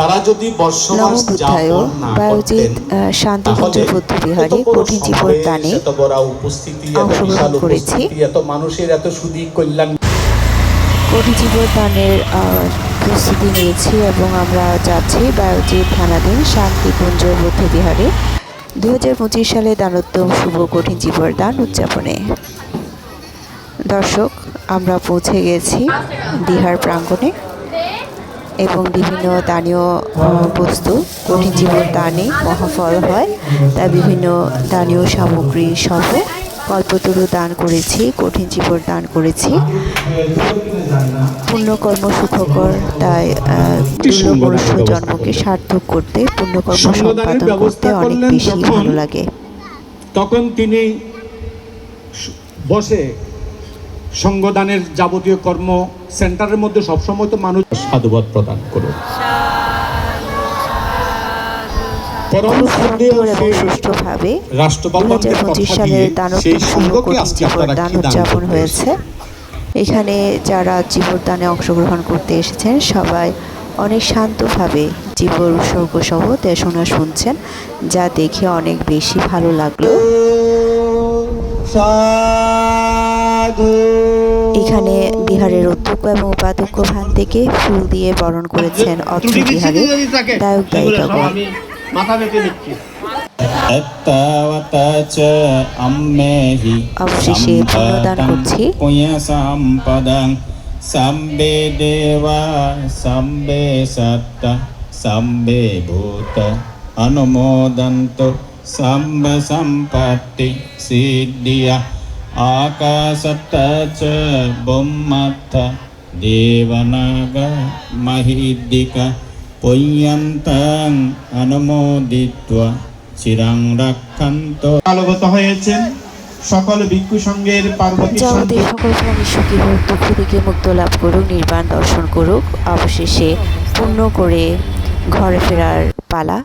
তারা যদি নববুদ্ধায় যাপন না করতেন বৌদ্ধবিহারে বড় কঠিন জীবন দানে এত বড় উপস্থিতি এত অংশগ্রহণ করেছি। এত মানুষের এত সুদী কল্যাণ। কোটি জীবন দানের প্রস্তুতি নিয়েছি এবং আমরা যাচ্ছি বায়োজিৎ থানাধীন শান্তিকুঞ্জ বৌদ্ধবিহারে। দু হাজার পঁচিশ সালে দানোত্তম শুভ কঠিন জীবন দান উদযাপনে। দর্শক আমরা পৌঁছে গেছি বিহার প্রাঙ্গণে। এবং বিভিন্ন দানীয় বস্তু। কঠিন জীবন দানে মহাফল হয়। তা বিভিন্ন দানীয় সামগ্রী সহ কল্পতরু দান করেছি কঠিন জীবন দান করেছি। পুণ্যকর্ম সুখকর তাই মনুষ্য জন্মকে সার্থক করতে পুণ্যকর্ম সম্পাদন করতে অনেক বেশি ভালো লাগে। তখন তিনি বসে সঙ্গদানের যাবতীয় কর্ম সেন্টারের মধ্যে সবসময় তো মানুষ সাধুবাদ প্রদান করুন। সুষ্ঠুভাবে সালের দান উদযাপন হয়েছে। এখানে যারা জীবনদানে অংশগ্রহণ করতে এসেছেন সবাই অনেক শান্তভাবে জীবন উৎসর্গ সহ দেশনা শুনছেন যা দেখে অনেক বেশি ভালো লাগল। এখানে বিহারের অধ্যক্ষ এবং উপাধ্যক্ষ ভান থেকে ফুল দিয়ে বরণ করেছেন অত্র বিহারে গায়ক গায়িকাগণ মাথা বেঁকে দিচ্ছি। এত্তাবত চ আম্মেহি অবশেষে পুণ্যদান করছি। সাম্বে দেবা সাম্বে সত্ত সাম্বে ভূত অনুমোদন্ত সাম্ব সম্পত্তি সিদ্ধিয়া। আকাশত চ বুম্মথ দেবনাগ মহিদ্দিক পুণ্যন্তং অনুমোদিত্বা চিরাং রাক্ষান্ত আলোগত হয়েছেন সকল ভিক্ষু সংঘের পার্বতী সকল প্রাণী সুখী হোক দুঃখ থেকে মুক্ত লাভ করুক নির্বাণ দর্শন করুক অবশেষে পূর্ণ করে ঘরে ফেরার পালা।